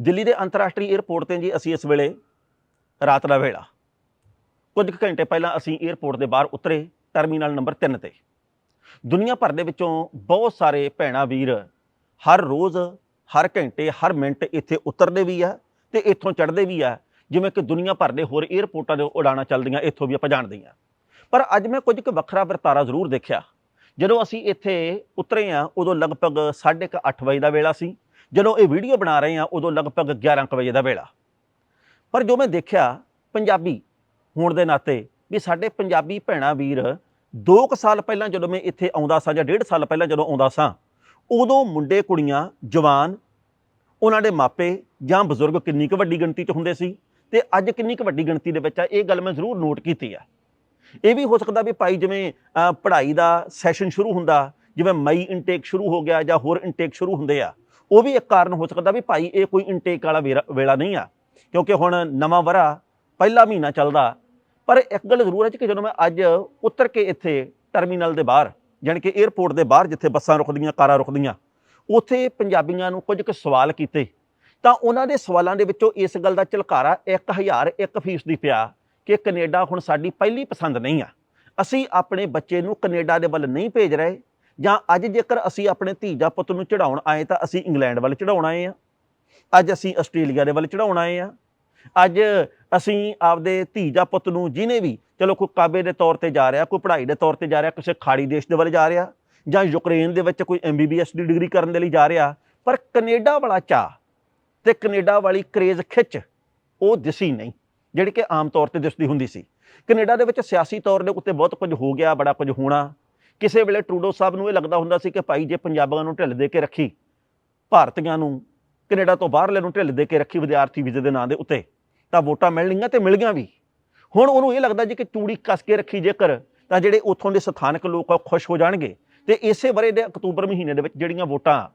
ਦਿੱਲੀ ਦੇ ਅੰਤਰਰਾਸ਼ਟਰੀ 에ਅਰਪੋਰਟ ਤੇ ਜੀ ਅਸੀਂ ਇਸ ਵੇਲੇ ਰਾਤ ਦਾ ਵੇਲਾ। ਕੁਝ ਘੰਟੇ ਪਹਿਲਾਂ ਅਸੀਂ 에ਅਰਪੋਰਟ ਦੇ ਬਾਹਰ ਉਤਰੇ ਟਰਮੀਨਲ ਨੰਬਰ 3 ਤੇ। ਦੁਨੀਆ ਭਰ ਦੇ ਵਿੱਚੋਂ ਬਹੁਤ ਸਾਰੇ ਭੈਣਾ ਵੀਰ ਹਰ ਰੋਜ਼, ਹਰ ਘੰਟੇ, ਹਰ ਮਿੰਟ ਇੱਥੇ ਉਤਰਦੇ ਵੀ ਆ ਤੇ ਇੱਥੋਂ ਚੜ੍ਹਦੇ ਵੀ ਆ। ਜਿਵੇਂ ਕਿ ਦੁਨੀਆ ਭਰ ਦੇ ਹੋਰ 에ਅਰਪੋਰਟਾਂ ਦੇ ਉਡਾਣਾ ਚੱਲਦੀਆਂ, ਇੱਥੋਂ ਵੀ ਆਪਾਂ ਜਾਣਦੇ ਆ। ਪਰ ਅੱਜ ਮੈਂ ਕੁਝ ਕੁ ਵੱਖਰਾ ਵਰਤਾਰਾ ਜ਼ਰੂਰ ਦੇਖਿਆ। ਜਦੋਂ ਅਸੀਂ ਇੱਥੇ ਉਤਰੇ ਆ, ਉਦੋਂ ਲਗਭਗ 8:30 ਵਜੇ ਦਾ ਵੇਲਾ ਸੀ। ਜਦੋਂ ਇਹ ਵੀਡੀਓ ਬਣਾ ਰਹੇ ਆ ਉਦੋਂ ਲਗਭਗ 11 ਕੁ ਵਜੇ ਦਾ ਵੇਲਾ। ਪਰ ਜੋ ਮੈਂ ਦੇਖਿਆ, ਪੰਜਾਬੀ ਹੋਣ ਦੇ ਨਾਤੇ ਵੀ ਸਾਡੇ ਪੰਜਾਬੀ ਭੈਣਾ ਵੀਰ 2 ਕੁ ਸਾਲ ਪਹਿਲਾਂ ਜਦੋਂ ਮੈਂ ਇੱਥੇ ਆਉਂਦਾ ਸਾਂ ਜਾਂ 1.5 ਸਾਲ ਪਹਿਲਾਂ ਜਦੋਂ ਆਉਂਦਾ ਸਾਂ, ਉਦੋਂ ਮੁੰਡੇ ਕੁੜੀਆਂ ਜਵਾਨ, ਉਹਨਾਂ ਦੇ ਮਾਪੇ ਜਾਂ ਬਜ਼ੁਰਗ ਕਿੰਨੀ ਕੁ ਵੱਡੀ ਗਿਣਤੀ 'ਚ ਹੁੰਦੇ ਸੀ ਤੇ ਅੱਜ ਕਿੰਨੀ ਕੁ ਵੱਡੀ ਗਿਣਤੀ ਦੇ ਵਿੱਚ ਆ, ਇਹ ਗੱਲ ਮੈਂ ਜ਼ਰੂਰ ਨੋਟ ਕੀਤੀ ਆ। ਇਹ ਵੀ ਹੋ ਸਕਦਾ ਵੀ ਭਾਈ ਜਿਵੇਂ ਪੜ੍ਹਾਈ ਦਾ ਸੈਸ਼ਨ ਸ਼ੁਰੂ ਹੁੰਦਾ, ਜਿਵੇਂ ਮਈ ਇਨਟੇਕ ਸ਼ੁਰੂ ਹੋ ਗਿਆ ਜਾਂ ਹੋਰ ਇਨਟੇਕ ਸ਼ੁਰੂ ਹੁੰਦੇ ਆ ਉਹ ਵੀ ਇੱਕ ਕਾਰਨ ਹੋ ਸਕਦਾ ਵੀ ਭਾਈ ਇਹ ਕੋਈ ਇਨਟੇਕ ਵਾਲਾ ਵੇਰਾ- ਵੇਲਾ ਨਹੀਂ ਆ। ਕਿਉਂਕਿ ਹੁਣ ਨਵਾਂ ਵਰਾ ਪਹਿਲਾ ਮਹੀਨਾ ਚੱਲਦਾ। ਪਰ ਇੱਕ ਗੱਲ ਜ਼ਰੂਰ ਹੈ ਕਿ ਜਦੋਂ ਮੈਂ ਅੱਜ ਉਤਰ ਕੇ ਇੱਥੇ ਟਰਮੀਨਲ ਦੇ ਬਾਹਰ, ਜਾਣੀ ਕਿ 에ਅਰਪੋਰਟ ਦੇ ਬਾਹਰ ਜਿੱਥੇ ਬੱਸਾਂ ਰੁਕਦੀਆਂ, ਕਾਰਾਂ ਰੁਕਦੀਆਂ, ਉੱਥੇ ਪੰਜਾਬੀਆਂ ਨੂੰ ਕੁਝ ਕੁ ਸਵਾਲ ਕੀਤੇ, ਤਾਂ ਉਹਨਾਂ ਦੇ ਸਵਾਲਾਂ ਦੇ ਵਿੱਚੋਂ ਇਸ ਗੱਲ ਦਾ ਝਲਕਾਰਾ 1001 ਫੀਸਦੀ ਪਿਆ ਕਿ ਕੈਨੇਡਾ ਹੁਣ ਸਾਡੀ ਪਹਿਲੀ ਪਸੰਦ ਨਹੀਂ ਆ। ਅਸੀਂ ਆਪਣੇ ਬੱਚੇ ਨੂੰ ਕੈਨੇਡਾ ਦੇ ਵੱਲ ਨਹੀਂ ਭੇਜ ਰਹੇ। ਜਾਂ ਅੱਜ ਜੇਕਰ ਅਸੀਂ ਆਪਣੇ ਧੀ ਜਾਂ ਪੁੱਤ ਨੂੰ ਚੜਾਉਣ ਆਏ ਤਾਂ ਅਸੀਂ ਇੰਗਲੈਂਡ ਵੱਲ ਚੜਾਉਣ ਆਏ ਆ ਅੱਜ ਅਸੀਂ ਆਸਟ੍ਰੇਲੀਆ ਦੇ ਵੱਲ ਚੜਾਉਣ ਆਏ ਆ ਅੱਜ ਅਸੀਂ ਆਪਦੇ ਧੀ ਜਾਂ ਪੁੱਤ ਨੂੰ ਜਿਹਨੇ ਵੀ, ਚਲੋ ਕੋਈ ਕਾਬੇ ਦੇ ਤੌਰ ਤੇ ਜਾ ਰਿਹਾ, ਕੋਈ ਪੜ੍ਹਾਈ ਦੇ ਤੌਰ ਤੇ ਜਾ ਰਿਹਾ, ਕਿਸੇ ਖਾੜੀ ਦੇਸ਼ ਦੇ ਵੱਲ ਜਾ ਰਿਹਾ ਜਾਂ ਯੂਕਰੇਨ ਦੇ ਵਿੱਚ ਕੋਈ ਐਮਬੀਬੀਐਸ ਦੀ ਡਿਗਰੀ ਕਰਨ ਦੇ ਲਈ ਜਾ ਰਿਹਾ, ਪਰ ਕੈਨੇਡਾ ਵਾਲਾ ਚਾਹ ਤੇ ਕੈਨੇਡਾ ਵਾਲੀ ਕਰੇਜ਼ ਖਿੱਚ, ਉਹ ਦਿਸੀ ਨਹੀਂ, ਜਿਹੜੀ ਕਿ ਆਮ ਤੌਰ ਤੇ ਦਿਸਦੀ ਹੁੰਦੀ ਸੀ। ਕੈਨੇਡਾ ਦੇ ਵਿੱਚ ਸਿਆਸੀ ਤੌਰ ਦੇ ਉੱਤੇ ਬਹੁਤ ਕੁਝ ਹੋ ਗਿਆ, ਬੜਾ ਕੁਝ ਹੋਣਾ ਕਿਸੇ ਵੇਲੇ ਟਰੂਡੋ ਸਾਹਿਬ ਨੂੰ ਇਹ ਲੱਗਦਾ ਹੁੰਦਾ ਸੀ ਕਿ ਭਾਈ ਜੇ ਪੰਜਾਬਾਂ ਨੂੰ ਢਿੱਲ ਦੇ ਕੇ ਰੱਖੀ, ਭਾਰਤੀਆਂ ਨੂੰ ਕੈਨੇਡਾ ਤੋਂ ਬਾਹਰਲੇ ਨੂੰ ਢਿੱਲ ਦੇ ਕੇ ਰੱਖੀ ਵਿਦਿਆਰਥੀ ਵੀਜ਼ੇ ਦੇ ਨਾਂ ਦੇ ਉੱਤੇ, ਤਾਂ ਵੋਟਾਂ ਮਿਲਣਗੀਆਂ ਤੇ ਮਿਲ ਗਈਆਂ ਵੀ। ਹੁਣ ਉਹਨੂੰ ਇਹ ਲੱਗਦਾ ਜੀ ਕਿ ਚੂੜੀ ਕੱਸ ਕੇ ਰੱਖੀ ਜੇਕਰ, ਤਾਂ ਜਿਹੜੇ ਉੱਥੋਂ ਦੇ ਸਥਾਨਕ ਲੋਕ ਆ ਉਹ ਖੁਸ਼ ਹੋ ਜਾਣਗੇ। ਤੇ ਇਸੇ ਵਰੇ ਦੇ ਅਕਤੂਬਰ ਮਹੀਨੇ ਦੇ ਵਿੱਚ ਜਿਹੜੀਆਂ ਵੋਟਾਂ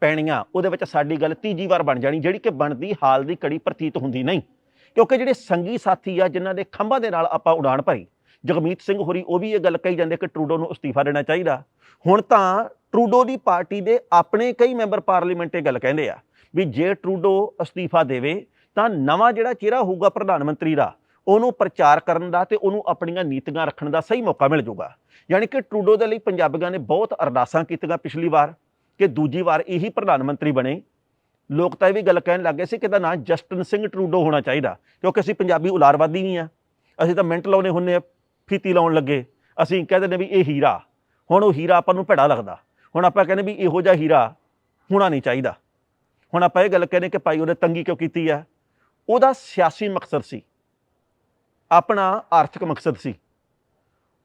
ਪੈਣੀਆਂ, ਉਹਦੇ ਵਿੱਚ ਸਾਡੀ ਗੱਲ ਤੀਜੀ ਵਾਰ ਬਣ ਜਾਣੀ, ਜਿਹੜੀ ਕਿ ਬਣਦੀ ਹਾਲ ਦੀ ਕੜੀ ਪ੍ਰਤੀਤ ਹੁੰਦੀ ਨਹੀਂ। ਕਿਉਂਕਿ ਜਿਹੜੇ ਸੰਗੀ ਸਾਥੀ ਆ, ਜਿਨ੍ਹਾਂ ਦੇ ਖੰਭਾਂ ਦੇ ਨਾਲ ਆਪਾਂ ਉਡਾਣ ਭਰੀ ਜਗਮੀਤ ਸਿੰਘ ਹੋਰੀ, ਉਹ ਵੀ ਇਹ ਗੱਲ ਕਹੀ ਜਾਂਦੇ ਕਿ ਟਰੂਡੋ ਨੂੰ ਅਸਤੀਫਾ ਦੇਣਾ ਚਾਹੀਦਾ। ਹੁਣ ਤਾਂ ਟਰੂਡੋ ਦੀ ਪਾਰਟੀ ਦੇ ਆਪਣੇ ਕਈ ਮੈਂਬਰ ਪਾਰਲੀਮੈਂਟ ਇਹ ਗੱਲ ਕਹਿੰਦੇ ਆ ਵੀ ਜੇ ਟਰੂਡੋ ਅਸਤੀਫਾ ਦੇਵੇ ਤਾਂ ਨਵਾਂ ਜਿਹੜਾ ਚਿਹਰਾ ਹੋਊਗਾ ਪ੍ਰਧਾਨ ਮੰਤਰੀ ਦਾ, ਉਹਨੂੰ ਪ੍ਰਚਾਰ ਕਰਨ ਦਾ ਤੇ ਉਹਨੂੰ ਆਪਣੀਆਂ ਨੀਤੀਆਂ ਰੱਖਣ ਦਾ ਸਹੀ ਮੌਕਾ ਮਿਲ ਜਾਊਗਾ। ਯਾਨੀ ਕਿ ਟਰੂਡੋ ਦੇ ਲਈ ਪੰਜਾਬੀਆਂ ਨੇ ਬਹੁਤ ਅਰਦਾਸਾਂ ਕੀਤੀਆਂ ਪਿਛਲੀ ਵਾਰ ਕਿ ਦੂਜੀ ਵਾਰ ਇਹੀ ਪ੍ਰਧਾਨ ਮੰਤਰੀ ਬਣੇ। ਲੋਕ ਤਾਂ ਇਹ ਵੀ ਗੱਲ ਕਹਿਣ ਲੱਗੇ ਸੀ ਕਿ ਇਹਦਾ ਨਾਂ ਜਸਟਨ ਸਿੰਘ ਟਰੂਡੋ ਹੋਣਾ ਚਾਹੀਦਾ, ਕਿਉਂਕਿ ਅਸੀਂ ਪੰਜਾਬੀ ਉਲਾਰਵਾਦੀ ਨਹੀਂ ਆ। ਅਸੀਂ ਤਾਂ ਮਿੰਟ ਲਾਉਨੇ ਹੁੰਨੇ ਆ। ਫੀਤੀ ਲਾਉਣ ਲੱਗੇ। ਅਸੀਂ ਕਹਿੰਦੇ ਨੇ ਵੀ ਇਹ ਹੀਰਾ। ਹੁਣ ਉਹ ਹੀਰਾ ਆਪਾਂ ਨੂੰ ਭੜਾ ਲੱਗਦਾ। ਹੁਣ ਆਪਾਂ ਕਹਿੰਦੇ ਵੀ ਇਹੋ ਜਿਹਾ ਹੀਰਾ ਹੋਣਾ ਨਹੀਂ ਚਾਹੀਦਾ। ਹੁਣ ਆਪਾਂ ਇਹ ਗੱਲ ਕਹਿੰਦੇ ਕਿ ਭਾਈ ਉਹਨੇ ਤੰਗੀ ਕਿਉਂ ਕੀਤੀ ਆ? ਉਹਦਾ ਸਿਆਸੀ ਮਕਸਦ ਸੀ। ਆਪਣਾ ਆਰਥਿਕ ਮਕਸਦ ਸੀ।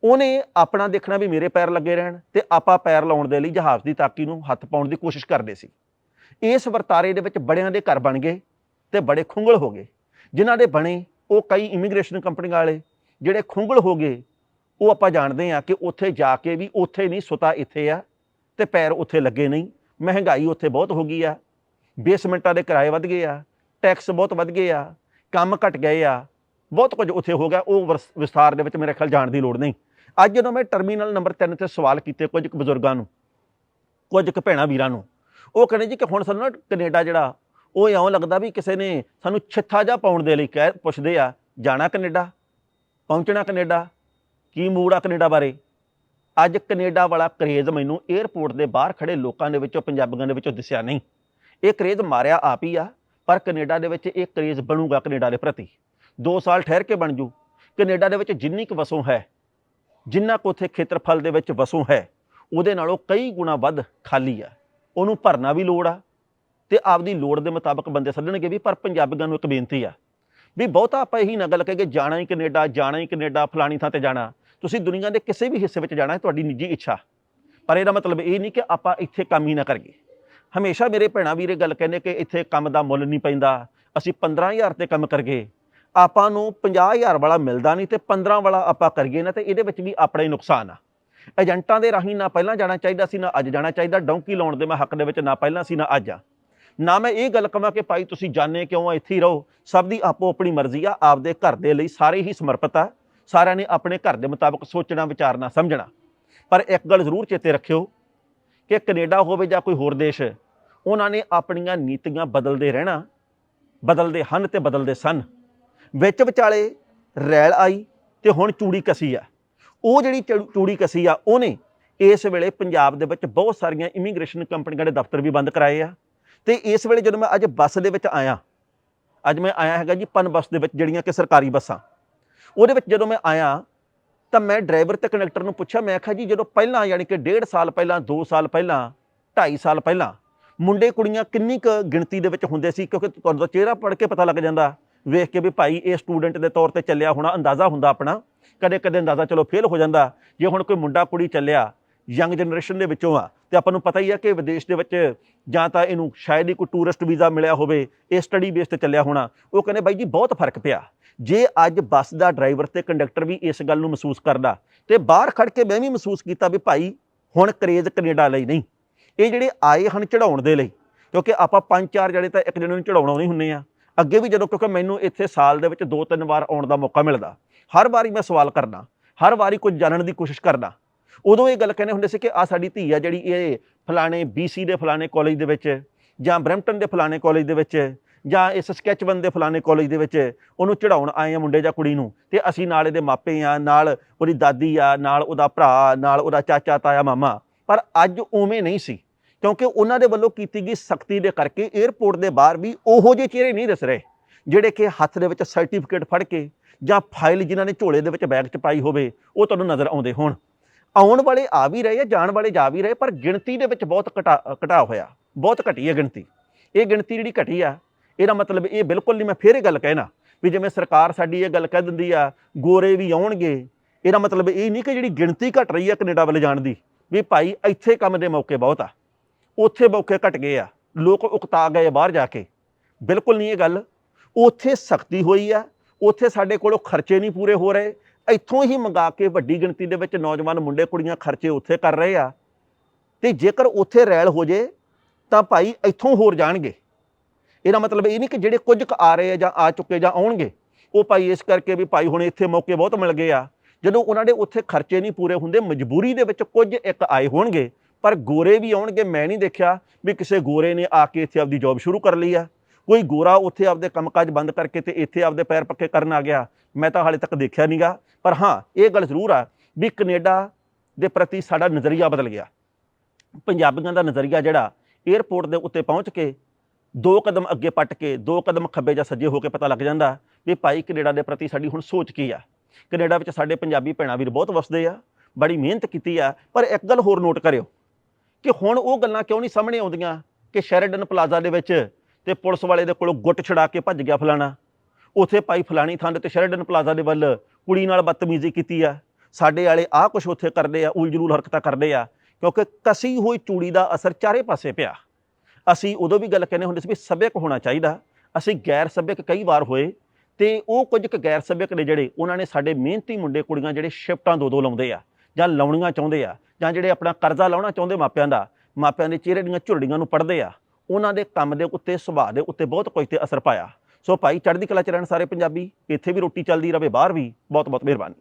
ਉਹਨੇ ਆਪਣਾ ਦੇਖਣਾ ਵੀ ਮੇਰੇ ਪੈਰ ਲੱਗੇ ਰਹਿਣ ਤੇ ਆਪਾਂ ਪੈਰ ਲਾਉਣ ਦੇ ਲਈ ਜਹਾਜ਼ ਦੀ ਤਾਕੀ ਨੂੰ ਹੱਥ ਪਾਉਣ ਦੀ ਕੋਸ਼ਿਸ਼ ਕਰਦੇ ਸੀ। ਇਸ ਵਰਤਾਰੇ ਦੇ ਵਿੱਚ ਬੜਿਆਂ ਦੇ ਘਰ ਬਣ ਗਏ ਤੇ ਬੜੇ ਖੁੰਗਲ ਹੋ ਗਏ। ਜਿਨ੍ਹਾਂ ਦੇ ਬਣੇ ਉਹ ਕਈ ਇਮੀਗ੍ਰੇਸ਼ਨ ਕੰਪਨੀਆਂ ਵਾਲੇ ਜਿਹੜੇ ਖੁੰਗਲ ਹੋ ਗਏ, ਉਹ ਆਪਾਂ ਜਾਣਦੇ ਆ ਕਿ ਉੱਥੇ ਜਾ ਕੇ ਵੀ ਉੱਥੇ ਨਹੀਂ ਸੁਤਾ ਇੱਥੇ ਆ ਤੇ ਪੈਰ ਉੱਥੇ ਲੱਗੇ ਨਹੀਂ। ਮਹਿੰਗਾਈ ਉੱਥੇ ਬਹੁਤ ਹੋ ਗਈ ਆ। ਬੇਸਮੈਂਟਾਂ ਦੇ ਕਿਰਾਏ ਵੱਧ ਗਏ ਆ, ਟੈਕਸ ਬਹੁਤ ਵੱਧ ਗਏ ਆ, ਕੰਮ ਘਟ ਗਏ ਆ। ਬਹੁਤ ਕੁਝ ਉੱਥੇ ਹੋ ਗਿਆ, ਉਹ ਵਰਸ- ਵਿਸਥਾਰ ਦੇ ਵਿੱਚ ਮੇਰੇ ਖਿਆਲ ਜਾਣ ਦੀ ਲੋੜ ਨਹੀਂ। ਅੱਜ ਜਦੋਂ ਮੈਂ ਟਰਮੀਨਲ ਨੰਬਰ 3 ਤੇ ਸਵਾਲ ਕੀਤੇ ਕੁਝ ਕੁ ਬਜ਼ੁਰਗਾਂ ਨੂੰ, ਕੁਝ ਕੁ ਭੈਣਾਂ ਵੀਰਾਂ ਨੂੰ, ਉਹ ਕਹਿੰਦੇ ਜੀ ਕਿ ਹੁਣ ਸਾਨੂੰ ਨਾ ਕੈਨੇਡਾ ਜਿਹੜਾ, ਉਹ ਇਉਂ ਲੱਗਦਾ ਵੀ ਕਿਸੇ ਨੇ ਸਾਨੂੰ ਛਿੱਥਾ ਜਾ ਪਾਉਣ ਦੇ ਲਈ ਕਹਿ, ਪੁੱਛਦੇ ਆ, ਜਾਣਾ ਕੈਨੇਡਾ? ਪਹੁੰਚਣਾ ਕੈਨੇਡਾ? ਕੀ ਮੂਡ ਆ ਕੈਨੇਡਾ ਬਾਰੇ? ਅੱਜ ਕੈਨੇਡਾ ਵਾਲਾ ਕਰੇਜ਼ ਮੈਨੂੰ 에ਅਰਪੋਰਟ ਦੇ ਬਾਹਰ ਖੜੇ ਲੋਕਾਂ ਦੇ ਵਿੱਚੋਂ, ਪੰਜਾਬੀਆਂ ਦੇ ਵਿੱਚੋਂ ਦਿਸਿਆ ਨਹੀਂ। ਇਹ ਕਰੇਜ਼ ਮਾਰਿਆ ਆਪ ਹੀ ਆ, ਪਰ ਕੈਨੇਡਾ ਦੇ ਵਿੱਚ ਇਹ ਕਰੇਜ਼ ਬਣੂਗਾ ਕੈਨੇਡਾ ਦੇ ਪ੍ਰਤੀ। 2 ਸਾਲ ਠਹਿਰ ਕੇ ਬਣ ਜੂ। ਕੈਨੇਡਾ ਦੇ ਵਿੱਚ ਜਿੰਨੀ ਕੁ ਵਸੋਂ ਹੈ, ਜਿੰਨਾ ਕੁ ਉੱਥੇ ਖੇਤਰਫਲ ਦੇ ਵਿੱਚ ਵਸੋਂ ਹੈ, ਉਹਦੇ ਨਾਲੋਂ ਕਈ ਗੁਣਾ ਵੱਧ ਖਾਲੀ ਆ। ਉਹਨੂੰ ਭਰਨਾ ਵੀ ਲੋੜ ਆ, ਤੇ ਆਪਦੀ ਲੋੜ ਦੇ ਮੁਤਾਬਕ ਬੰਦੇ ਸੱਦਣਗੇ ਵੀ, ਪਰ ਪੰਜਾਬੀਆਂ ਨੂੰ ਇੱਕ ਬੇਨਤੀ ਆ ਵੀ ਬਹੁਤਾ ਆਪਾਂ ਇਹੀ ਨਾ ਗੱਲ ਕਹੇ ਜਾਣਾ ਹੀ ਕੈਨੇਡਾ, ਜਾਣਾ ਹੀ ਕੈਨੇਡਾ, ਫਲਾਣੀ ਥਾਂ ਤੇ ਜਾਣਾ। ਤੁਸੀਂ ਦੁਨੀਆ ਦੇ ਕਿਸੇ ਵੀ ਹਿੱਸੇ ਵਿੱਚ ਜਾਣਾ ਹੈ ਤੁਹਾਡੀ ਨਿੱਜੀ ਇੱਛਾ। ਪਰ ਇਹਦਾ ਮਤਲਬ ਇਹ ਨਹੀਂ ਕਿ ਆਪਾਂ ਇੱਥੇ ਕੰਮ ਹੀ ਨਾ ਕਰੀਏ। ਹਮੇਸ਼ਾ ਮੇਰੇ ਭੈਣਾਂ ਵੀਰੇ ਗੱਲ ਕਹਿੰਦੇ ਕਿ ਇੱਥੇ ਕੰਮ ਦਾ ਮੁੱਲ ਨਹੀਂ ਪੈਂਦਾ। ਅਸੀਂ 15000 ਤੇ ਕੰਮ ਕਰਗੇ ਆਪਾਂ ਨੂੰ 50000 ਵਾਲਾ ਮਿਲਦਾ ਨਹੀਂ ਤੇ 15 ਵਾਲਾ ਆਪਾਂ ਕਰੀਏ ਨਾ ਤੇ ਇਹਦੇ ਵਿੱਚ ਵੀ ਆਪਣਾ ਹੀ ਨੁਕਸਾਨ ਆ। ਏਜੰਟਾਂ ਦੇ ਰਾਹੀਂ ਨਾ ਪਹਿਲਾਂ ਜਾਣਾ ਚਾਹੀਦਾ ਸੀ, ਨਾ ਅੱਜ ਜਾਣਾ ਚਾਹੀਦਾ। ਡੌਂਕੀ ਲਾਉਣ ਦੇ ਮੈਂ ਹੱਕ ਦੇ ਵਿੱਚ ਨਾ ਪਹਿਲਾਂ ਸੀ, ਨਾ ਅੱਜ ਆ। ਨਾ ਮੈਂ ਇਹ ਗੱਲ ਕਹਾਂ ਕਿ ਭਾਈ ਤੁਸੀਂ ਜਾਣੇ ਕਿਉਂ ਆ, ਇੱਥੇ ਹੀ ਰਹੋ। ਸਭ ਦੀ ਆਪੋ ਆਪਣੀ ਮਰਜ਼ੀ ਆ, ਆਪਦੇ ਘਰ ਦੇ ਲਈ ਸਾਰੇ ਹੀ ਸਮਰਪਿਤ ਆ। ਸਾਰਿਆਂ ਨੇ ਆਪਣੇ ਘਰ ਦੇ ਮੁਤਾਬਕ ਸੋਚਣਾ, ਵਿਚਾਰਨਾ, ਸਮਝਣਾ। ਪਰ ਇੱਕ ਗੱਲ ਜ਼ਰੂਰ ਚੇਤੇ ਰੱਖਿਓ ਕਿ ਕੈਨੇਡਾ ਹੋਵੇ ਜਾਂ ਕੋਈ ਹੋਰ ਦੇਸ਼, ਉਹਨਾਂ ਨੇ ਆਪਣੀਆਂ ਨੀਤੀਆਂ ਬਦਲਦੇ ਰਹਿਣਾ, ਬਦਲਦੇ ਹਨ ਤੇ ਬਦਲਦੇ ਸਨ। ਵਿੱਚ ਵਿਚਾਲੇ ਰੈਲ ਆਈ ਤੇ ਹੁਣ ਚੂੜੀ ਕਸੀ ਆ। ਉਹ ਜਿਹੜੀ ਚੂ- ਚੂੜੀ ਕਸੀ ਆ, ਉਹਨੇ ਇਸ ਵੇਲੇ ਪੰਜਾਬ ਦੇ ਵਿੱਚ ਬਹੁਤ ਸਾਰੀਆਂ ਇਮੀਗ੍ਰੇਸ਼ਨ ਕੰਪਨੀਆਂ ਦੇ ਦਫ਼ਤਰ ਵੀ ਬੰਦ ਕਰਾਏ ਆ। ਤੇ ਇਸ ਵੇਲੇ ਜਦੋਂ ਮੈਂ ਅੱਜ ਬੱਸ ਦੇ ਵਿੱਚ ਆਇਆ, ਅੱਜ ਮੈਂ ਆਇਆ ਹੈਗਾ ਜੀ ਪਨ ਬੱਸ ਦੇ ਵਿੱਚ ਜਿਹੜੀਆਂ ਕਿ ਸਰਕਾਰੀ ਬੱਸਾਂ। ਉਹਦੇ ਵਿੱਚ ਜਦੋਂ ਮੈਂ ਆਇਆ, ਤਾਂ ਮੈਂ ਡਰਾਈਵਰ ਤੇ ਕੰਡਕਟਰ ਨੂੰ ਪੁੱਛਿਆ, ਮੈਂ ਕਿਹਾ ਜੀ ਜਦੋਂ ਪਹਿਲਾਂ ਯਾਨੀ ਕਿ 1.5 ਸਾਲ ਪਹਿਲਾਂ 2 ਸਾਲ ਪਹਿਲਾਂ 2.5 ਸਾਲ ਪਹਿਲਾਂ ਮੁੰਡੇ ਕੁੜੀਆਂ ਕਿੰਨੀ ਕੁ ਗਿਣਤੀ ਦੇ ਵਿੱਚ ਹੁੰਦੇ ਸੀ? ਕਿਉਂਕਿ ਤੁਹਾਨੂੰ ਤਾਂ ਚਿਹਰਾ ਪੜ੍ਹ ਕੇ ਪਤਾ ਲੱਗ ਜਾਂਦਾ, ਵੇਖ ਕੇ ਵੀ ਭਾਈ ਇਹ ਸਟੂਡੈਂਟ ਦੇ ਤੌਰ ਤੇ ਚੱਲਿਆ ਹੋਣਾ ਅੰਦਾਜ਼ਾ ਹੁੰਦਾ ਆਪਣਾ। ਕਦੇ ਕਦੇ ਅੰਦਾਜ਼ਾ ਚਲੋ ਫੇਲ ਹੋ ਜਾਂਦਾ। ਜੇ ਹੁਣ ਕੋਈ ਮੁੰਡਾ ਕੁੜੀ ਚੱਲਿਆ ਯੰਗ ਜਨਰੇਸ਼ਨ ਦੇ ਵਿੱਚੋਂ ਆ ਤੇ ਆਪਾਂ ਨੂੰ ਪਤਾ ਹੀ ਆ ਕਿ ਵਿਦੇਸ਼ ਦੇ ਵਿੱਚ ਜਾਂ ਤਾਂ ਇਹਨੂੰ ਸ਼ਾਇਦ ਹੀ ਕੋਈ ਟੂਰਿਸਟ ਵੀਜ਼ਾ ਮਿਲਿਆ ਹੋਵੇ, ਇਹ ਸਟੱਡੀ ਬੇਸ ਤੇ ਚੱਲਿਆ ਹੋਣਾ, ਉਹ ਕਹਿੰਦੇ ਬਾਈ ਜੀ ਬਹੁਤ ਫ਼ਰਕ ਪਿਆ। ਜੇ ਅੱਜ ਬੱਸ ਦਾ ਡਰਾਈਵਰ ਤੇ ਕੰਡਕਟਰ ਵੀ ਇਸ ਗੱਲ ਨੂੰ ਮਹਿਸੂਸ ਕਰਦਾ, ਤੇ ਬਾਹਰ ਖੜ ਕੇ ਮੈਂ ਵੀ ਮਹਿਸੂਸ ਕੀਤਾ ਵੀ ਭਾਈ ਹੁਣ ਕਰੇਜ਼ ਕੈਨੇਡਾ ਲਈ ਨਹੀਂ, ਇਹ ਜਿਹੜੇ ਆਏ ਹਨ ਚੜਾਉਣ ਦੇ ਲਈ, ਕਿਉਂਕਿ ਆਪਾਂ ਪੰਜ ਚਾਰ ਜਣੇ ਤਾਂ ਇੱਕ ਜਣੇ ਨੂੰ ਚੜਾਉਣਾ ਨਹੀਂ ਹੁੰਨੇ ਆ। ਅੱਗੇ ਵੀ ਜਦੋਂ ਕਿਉਂਕਿ ਮੈਨੂੰ ਇੱਥੇ ਸਾਲ ਦੇ ਵਿੱਚ ਦੋ ਤਿੰਨ ਵਾਰ ਆਉਣ ਦਾ ਮੌਕਾ ਮਿਲਦਾ, ਹਰ ਵਾਰੀ ਮੈਂ ਸਵਾਲ ਕਰਨਾ ਹਰ ਵਾਰੀ ਕੁਝ ਜਾਣਨ ਦੀ ਕੋਸ਼ਿਸ਼ ਕਰਨਾ ਉਦੋਂ ਇਹ ਗੱਲ ਕਹਿੰਦੇ ਹੁੰਦੇ ਸੀ ਕਿ ਆ ਸਾਡੀ ਧੀ ਆ ਜਿਹੜੀ ਇਹ ਫਲਾਣੇ BC ਦੇ ਫਲਾਣੇ ਕਾਲਜ ਦੇ ਵਿੱਚ, ਜਾਂ ਬਰੈਂਪਟਨ ਦੇ ਫਲਾਣੇ ਕਾਲਜ ਦੇ ਵਿੱਚ, ਜਾਂ ਇਸ ਸਕੈਚਵਨ ਦੇ ਫਲਾਣੇ ਕਾਲਜ ਦੇ ਵਿੱਚ ਉਹਨੂੰ ਚੜਾਉਣ ਆਏ ਆ ਮੁੰਡੇ ਜਾਂ ਕੁੜੀ ਨੂੰ ਤੇ ਅਸੀਂ ਨਾਲ ਇਹਦੇ ਮਾਪੇ ਆ, ਨਾਲ ਉਹਦੀ ਦਾਦੀ ਆ, ਨਾਲ ਉਹਦਾ ਭਰਾ, ਨਾਲ ਉਹਦਾ ਚਾਚਾ, ਤਾਇਆ, ਮਾਮਾ। ਪਰ ਅੱਜ ਉਵੇਂ ਨਹੀਂ ਸੀ, ਕਿਉਂਕਿ ਉਹਨਾਂ ਦੇ ਵੱਲੋਂ ਕੀਤੀ ਗਈ ਸਖਤੀ ਦੇ ਕਰਕੇ 에ਅਰਪੋਰਟ ਦੇ ਬਾਹਰ ਵੀ ਉਹੋ ਜਿਹੇ ਚਿਹਰੇ ਨਹੀਂ ਦਿਸ ਰਹੇ, ਜਿਹੜੇ ਕਿ ਹੱਥ ਦੇ ਵਿੱਚ ਸਰਟੀਫਿਕੇਟ ਫੜ ਕੇ ਜਾਂ ਫਾਈਲ ਜਿਨ੍ਹਾਂ ਨੇ ਝੋਲੇ ਦੇ ਵਿੱਚ ਬੈਗ 'ਚ ਪਾਈ ਹੋਵੇ, ਉਹ ਤੁਹਾਨੂੰ ਨਜ਼ਰ ਆਉਂਦੇ ਹੋਣ। ਆਉਣ ਵਾਲੇ ਆ ਵੀ ਰਹੇ ਆ, ਜਾਣ ਵਾਲੇ ਜਾ ਵੀ ਰਹੇ ਪਰ ਗਿਣਤੀ ਦੇ ਵਿੱਚ ਬਹੁਤ ਘਟਾ ਘਟਾ ਹੋਇਆ। ਬਹੁਤ ਘਟੀ ਹੈ ਗਿਣਤੀ। ਇਹ ਗਿਣਤੀ ਜਿਹੜੀ ਘਟੀ ਆ, ਇਹਦਾ ਮਤਲਬ ਇਹ ਬਿਲਕੁਲ ਨਹੀਂ ਮੈਂ ਫੇਰ ਇਹ ਗੱਲ ਕਹਿਣਾ ਵੀ ਜਿਵੇਂ ਸਰਕਾਰ ਸਾਡੀ ਇਹ ਗੱਲ ਕਹਿ ਦਿੰਦੀ ਆ, ਗੋਰੇ ਵੀ ਆਉਣਗੇ, ਇਹਦਾ ਮਤਲਬ ਇਹ ਨਹੀਂ ਕਿ ਜਿਹੜੀ ਗਿਣਤੀ ਘਟ ਰਹੀ ਆ ਕੈਨੇਡਾ ਵੱਲ ਜਾਣ ਦੀ, ਵੀ ਭਾਈ ਇੱਥੇ ਕੰਮ ਦੇ ਮੌਕੇ ਬਹੁਤ ਆ, ਉੱਥੇ ਮੌਕੇ ਘਟ ਗਏ ਆ, ਲੋਕ ਉਕਤਾ ਗਏ ਬਾਹਰ ਜਾ ਕੇ। ਬਿਲਕੁਲ ਨਹੀਂ ਇਹ ਗੱਲ। ਉੱਥੇ ਸਖਤੀ ਹੋਈ ਆ, ਉੱਥੇ ਸਾਡੇ ਕੋਲੋਂ ਖਰਚੇ ਨਹੀਂ ਪੂਰੇ ਹੋ ਰਹੇ ਇੱਥੋਂ ਹੀ ਮੰਗਾ ਕੇ ਵੱਡੀ ਗਿਣਤੀ ਦੇ ਵਿੱਚ ਨੌਜਵਾਨ ਮੁੰਡੇ ਕੁੜੀਆਂ ਖਰਚੇ ਉੱਥੇ ਕਰ ਰਹੇ ਆ। ਤੇ ਜੇਕਰ ਉੱਥੇ ਰੈਲ ਹੋ ਜੇ, ਤਾਂ ਭਾਈ ਇੱਥੋਂ ਹੋਰ ਜਾਣਗੇ। ਇਹਦਾ ਮਤਲਬ ਇਹ ਨਹੀਂ ਕਿ ਜਿਹੜੇ ਕੁਝ ਕੁ ਆ ਰਹੇ ਆ ਜਾਂ ਆ ਚੁੱਕੇ ਜਾਂ ਆਉਣਗੇ, ਉਹ ਭਾਈ ਇਸ ਕਰਕੇ ਵੀ ਭਾਈ ਹੁਣ ਇੱਥੇ ਮੌਕੇ ਬਹੁਤ ਮਿਲ ਗਏ ਆ। ਜਦੋਂ ਉਹਨਾਂ ਦੇ ਉੱਥੇ ਖਰਚੇ ਨਹੀਂ ਪੂਰੇ ਹੁੰਦੇ, ਮਜਬੂਰੀ ਦੇ ਵਿੱਚ ਕੁਝ ਇੱਕ ਆਏ ਹੋਣਗੇ, ਪਰ ਗੋਰੇ ਵੀ ਆਉਣਗੇ। ਮੈਂ ਨਹੀਂ ਦੇਖਿਆ ਵੀ ਕਿਸੇ ਗੋਰੇ ਨੇ ਆ ਕੇ ਇੱਥੇ ਆਪਦੀ ਜੌਬ ਸ਼ੁਰੂ ਕਰ ਲਈ ਆ। ਕੋਈ ਗੋਰਾ ਉੱਥੇ ਆਪਦੇ ਕੰਮਕਾਜ ਬੰਦ ਕਰਕੇ ਤੇ ਇੱਥੇ ਆਪਦੇ ਪੈਰ ਪੱਕੇ ਕਰਨ ਆ ਗਿਆ, ਮੈਂ ਤਾਂ ਹਾਲੇ ਤੱਕ ਦੇਖਿਆ ਨਹੀਂਗਾ ਪਰ ਹਾਂ, ਇਹ ਗੱਲ ਜ਼ਰੂਰ ਆ ਵੀ ਕੈਨੇਡਾ ਦੇ ਪ੍ਰਤੀ ਸਾਡਾ ਨਜ਼ਰੀਆ ਬਦਲ ਗਿਆ। ਪੰਜਾਬੀਆਂ ਦਾ ਨਜ਼ਰੀਆ ਜਿਹੜਾ 에ਅਰਪੋਰਟ ਦੇ ਉੱਤੇ ਪਹੁੰਚ ਕੇ ਦੋ ਕਦਮ ਅੱਗੇ ਪੱਟ ਕੇ, ਦੋ ਕਦਮ ਖੱਬੇ ਜਾਂ ਸੱਜੇ ਹੋ ਕੇ ਪਤਾ ਲੱਗ ਜਾਂਦਾ ਵੀ ਭਾਈ ਕੈਨੇਡਾ ਦੇ ਪ੍ਰਤੀ ਸਾਡੀ ਹੁਣ ਸੋਚ ਕੀ ਆ। ਕੈਨੇਡਾ ਵਿੱਚ ਸਾਡੇ ਪੰਜਾਬੀ ਭੈਣਾਂ ਵੀਰ ਬਹੁਤ ਵਸਦੇ ਆ, ਬੜੀ ਮਿਹਨਤ ਕੀਤੀ ਆ। ਪਰ ਇੱਕ ਗੱਲ ਹੋਰ ਨੋਟ ਕਰਿਓ ਕਿ ਹੁਣ ਉਹ ਗੱਲਾਂ ਕਿਉਂ ਨਹੀਂ ਸਾਹਮਣੇ ਆਉਂਦੀਆਂ ਕਿ ਸ਼ੈਰਡਨ ਪਲਾਜ਼ਾ ਦੇ ਵਿੱਚ ਤੇ ਪੁਲਿਸ ਵਾਲੇ ਦੇ ਕੋਲੋਂ ਗੁੱਟ ਛਡਾ ਕੇ ਭੱਜ ਗਿਆ ਫਲਾਣਾ। ਉਥੇ ਭਾਈ ਫਲਾਣੀ ਥਾਂ ਦੇ ਤੇ ਸ਼ੈਰਡਨ ਪਲਾਜ਼ਾ ਦੇ ਵੱਲ ਕੁੜੀ ਨਾਲ ਬਦਤਮੀਜ਼ੀ ਕੀਤੀ ਆ। ਸਾਡੇ ਵਾਲੇ ਆਹ ਕੁਛ ਉੱਥੇ ਕਰਦੇ ਆ, ਉਲਝਲੂਲ ਹਰਕਤਾਂ ਕਰਦੇ ਆ, ਕਿਉਂਕਿ ਕਸੀ ਹੋਈ ਚੂੜੀ ਦਾ ਅਸਰ ਚਾਰੇ ਪਾਸੇ ਪਿਆ। ਅਸੀਂ ਉਦੋਂ ਵੀ ਗੱਲ ਕਹਿੰਦੇ ਹੁੰਦੇ ਸੀ ਵੀ ਸੱਭਿਅਕ ਹੋਣਾ ਚਾਹੀਦਾ। ਅਸੀਂ ਗੈਰ ਸੱਭਿਅਕ ਕਈ ਵਾਰ ਹੋਏ ਤੇ ਉਹ ਕੁਝ ਕੁ ਗੈਰ ਸੱਭਿਅਕ ਨੇ ਜਿਹੜੇ ਉਹਨਾਂ ਨੇ ਸਾਡੇ ਮਿਹਨਤੀ ਮੁੰਡੇ ਕੁੜੀਆਂ ਜਿਹੜੇ ਸ਼ਿਫਟਾਂ ਦੋ ਦੋ ਲਾਉਂਦੇ ਆ, ਜਾਂ ਲਾਉਣੀਆਂ ਚਾਹੁੰਦੇ ਆ, ਜਾਂ ਜਿਹੜੇ ਆਪਣਾ ਕਰਜ਼ਾ ਲਾਉਣਾ ਚਾਹੁੰਦੇ ਮਾਪਿਆਂ ਦਾ, ਮਾਪਿਆਂ ਦੇ ਚਿਹਰੇ ਦੀਆਂ ਝੁਰੜੀਆਂ ਨੂੰ ਪੜਦੇ ਆ। ਉਹਨਾਂ ਦੇ ਕੰਮ ਦੇ ਉੱਤੇ, ਸੁਭਾਅ ਦੇ ਉੱਤੇ ਬਹੁਤ ਕੁਝ ਤੇ ਅਸਰ ਪਾਇਆ। ਸੋ ਭਾਈ ਚੜ੍ਹਦੀ ਕਲਾ ਚ ਰਹਿਣ ਸਾਰੇ ਪੰਜਾਬੀ, ਇੱਥੇ ਵੀ ਰੋਟੀ ਚੱਲਦੀ ਰਵੇ, ਬਾਹਰ ਵੀ ਬਹੁਤ ਬਹੁਤ ਮਿਹਰਬਾਨੀ।